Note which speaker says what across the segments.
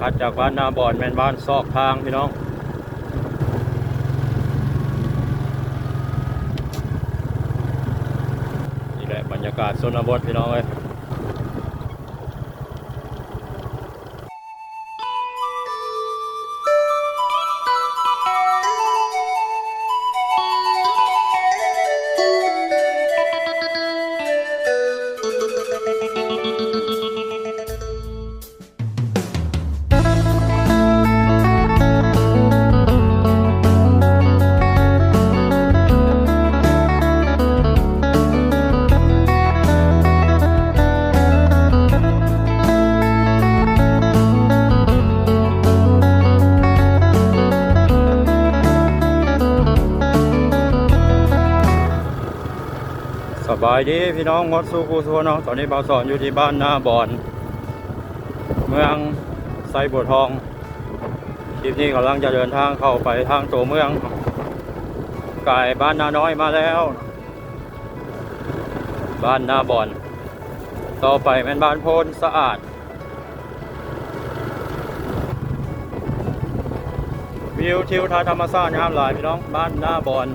Speaker 1: ขัดจากบ้านนาบอนแมนบ้านซอกทางพี่น้องนี่แหละบรรยากาศโซนบทพี่น้องเลยายดีพี่น้องงดสู้กูสู้เนาะตอนนี้บาสอนอยู่ที่บ้านนาบอน เมืองไซบัวทองคลิปนี้กำลังจะเดินทางเข้าไปทางตัวเมืองกายบ้านนาน้อยมาแล้ว บ้านนาบอน ต่อไปเป็นบ้านโพนสะอาด วิวทิวทัศน์ธรรมชาติงามหลายพี่น้องบ้านนาบอน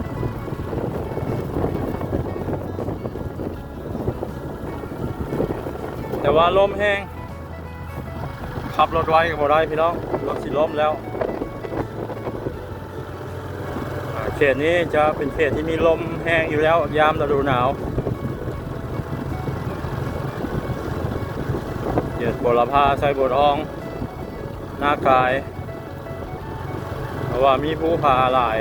Speaker 1: แต่ว่าลมแห้งขับรถไว้ก็บ่ได้พี่น้องรถสิล้มแล้วเขตนี้จะเป็นเขตที่มีลมแห้งอยู่แล้วยามฤดูหนาวเขตบัวลพาไซบัวทองหน้ากายเพราะว่ามีภูผาหลาย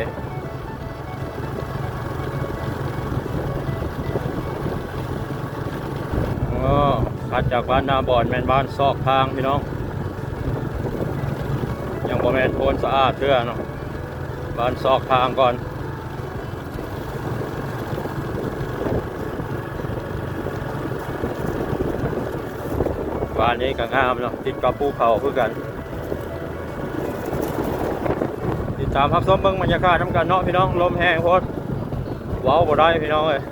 Speaker 1: อ๋อ ถัดจากบ้านนาบอนแมนบ้านซอกทางพี่น้อง ยังบ่แมนโพนสะอาดเทื่อเนาะบ้านซอกทางก่อนบ้านนี้ก็งามเนาะติดกับภูเขาเพื่อกัน ติดตามพับส้อมเบิ้งบรรยากาศน้ำกันเนาะพี่น้องลมแห้งโพดว้าวบ่ได้พี่น้องเลย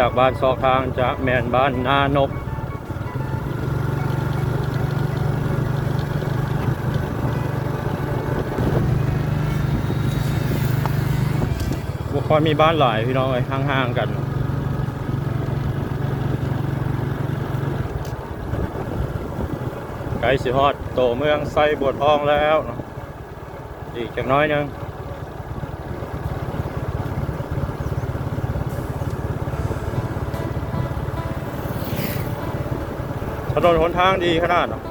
Speaker 1: จากบ้านซอกทางจะแมนบ้านนานบบุคอยมีบ้านหลายพี่น้องเลยห่างๆกันไกลสิฮอดโตเมืองไซบวทองแล้ว อีกจักน้อยนึง ถนนหนทางดีขนาดเนาะ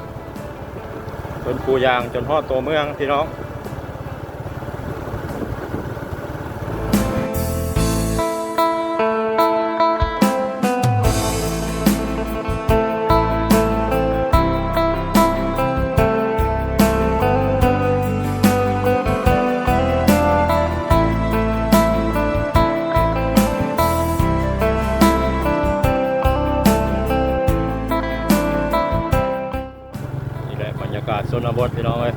Speaker 1: จนปูยางจนพ่อตัวเมืองพี่น้อง บดพี่น้องเลย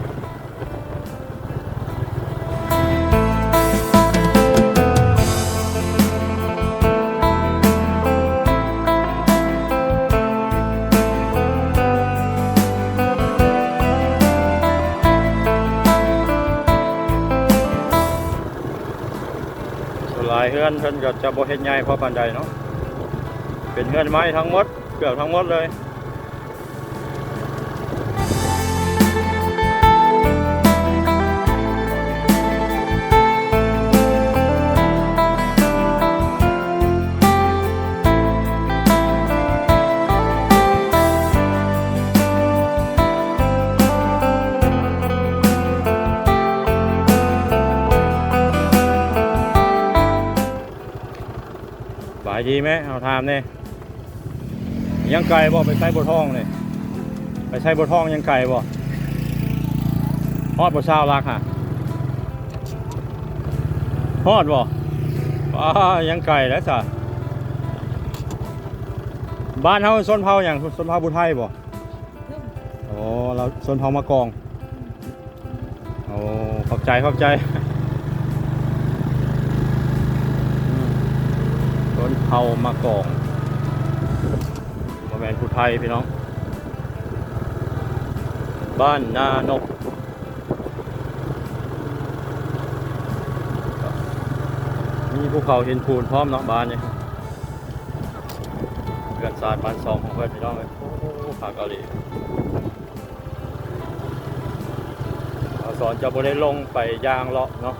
Speaker 1: ายเฮือนเพิ่นก็จะบ่เฮ็ดใหญ่เพอปานใดเนาะเป็นเฮือนไม้ทั้งหมดเกือบทั้งหมดเลยายดีไหมเอาถามเนี่ยยังไก่บ่ไปใช้บทห้องเนี่ยไปใช้บทห้องยังไก่บ่ฮอดบ่ชาวรักฮะฮอดบ่ว้ายังไก่แล้วจ้ะบ้านเฮาส้นเผาอย่างส้นเผาบุไทยบ่โอ้เราส้นเผามากองโอ้ขอบใจขอบใจ ต้น เผามะกองมาแมนผู้ไทยพี่น้อง บ้านนานกมีภูเขาเห็นปูนพร้อมเนาะบ้านเนี่ยเกือนศาสตร์บ้านสองของเพื่อนพี่น้องเลยโอ้ขาเกาหลีเราสอนจะบ่ได้ลงไปยางเลาะเนาะ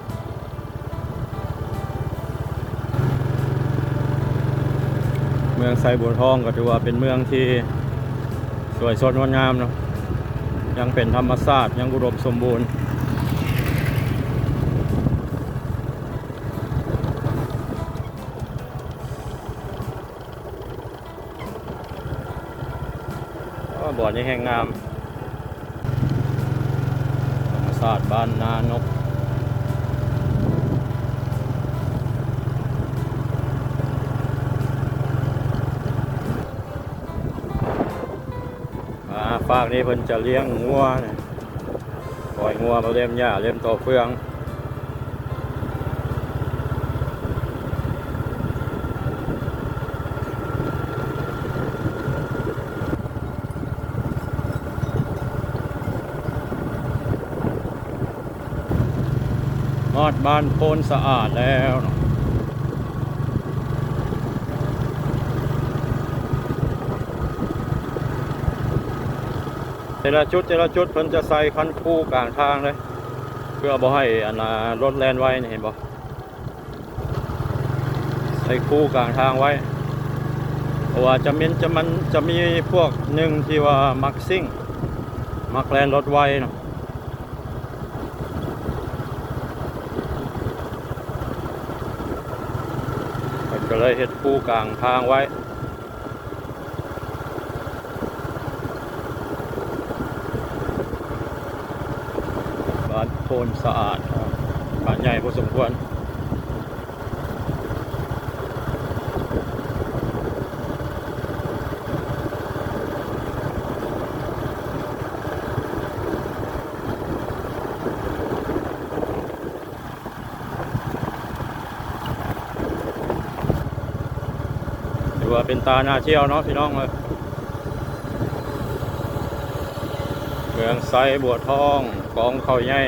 Speaker 1: มืองไซบัวทองก็ถือว่าเป็นเมืองที่สวยสดงดงามเนาะยังเป็นธรรมชาติยังอุดมสมบูรณ์บ่อนี้แห่งงามธรรมชาติบ้านนานกาฝากนี้เพิ่นจะเลี้ยงงัวปล่อยงัวมาเลี้ยมหญ้าเลี้ยมต่อเฟืองมอดบ้านโพนสะอาดแล้วเนาะ แต่ละจุดแต่ละจุดเพิ่นจะใส่คันคู่กลางทางเลย เพื่อบ่ให้อันน่ะรถแล่นไว้นี่เห็นบ่ใส่คู่กลางทางไว้เพราะว่าจะมีจะมันจะมีพวกหนึ่งที่ว่ามักซิ่ง มักแล่นรถไว้เนาะก็เลยเฮ็ดคู่กลางทางไว้ บ้า นโพนสะอาดครับบ้านใหญ่พอสมควรถือว่าเป็นตาหน้าเที่ยวเนาะพี่น้องเลยเมืองไซบัวทองกองเขาใหญ่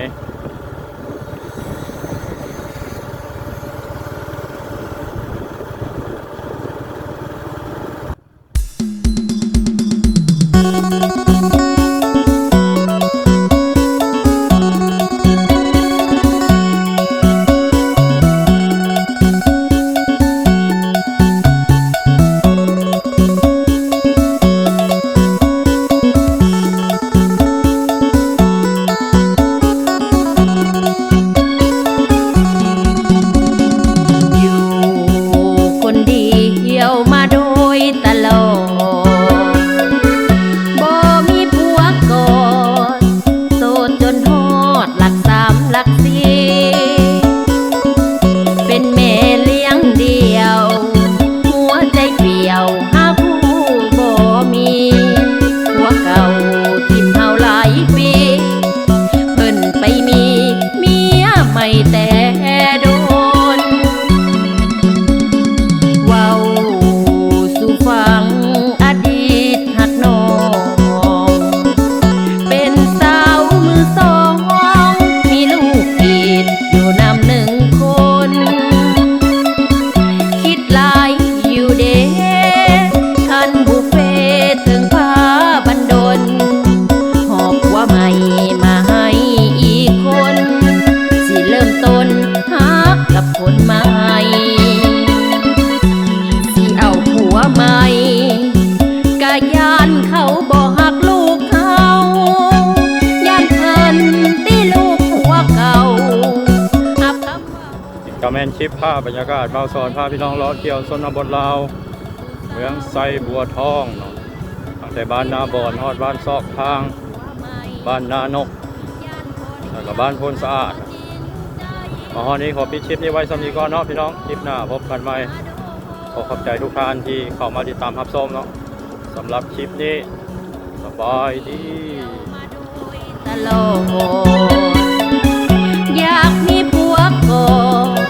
Speaker 1: ใหม่กะยาน
Speaker 2: เขาบ่หักลูกเขายานคันที่ลูกหัวเก่าอับ
Speaker 1: คระแมนชิปภาพบรรยากาศเบาสอนภาพพี่น้องล้อเที่ยวสนบทราเมืองไซบัวทองเนาะตั้งแต่บ้านนาบอนฮอดบ้านซอกทาง บ้านนานกแล้วก็บ้านพนสะอาดมาฮอนี้ขอปิดชิปนี้ไว้สำนีก่อนเนาะพี่น้องคลิปหน้าพบกันใหม่ ขอขอบใจทุกท่านที่เข้ามาติดตามฮับส้มเนาะสำหรับคลิปนี้สบายดี
Speaker 2: ตลออยากมีผัวก่อน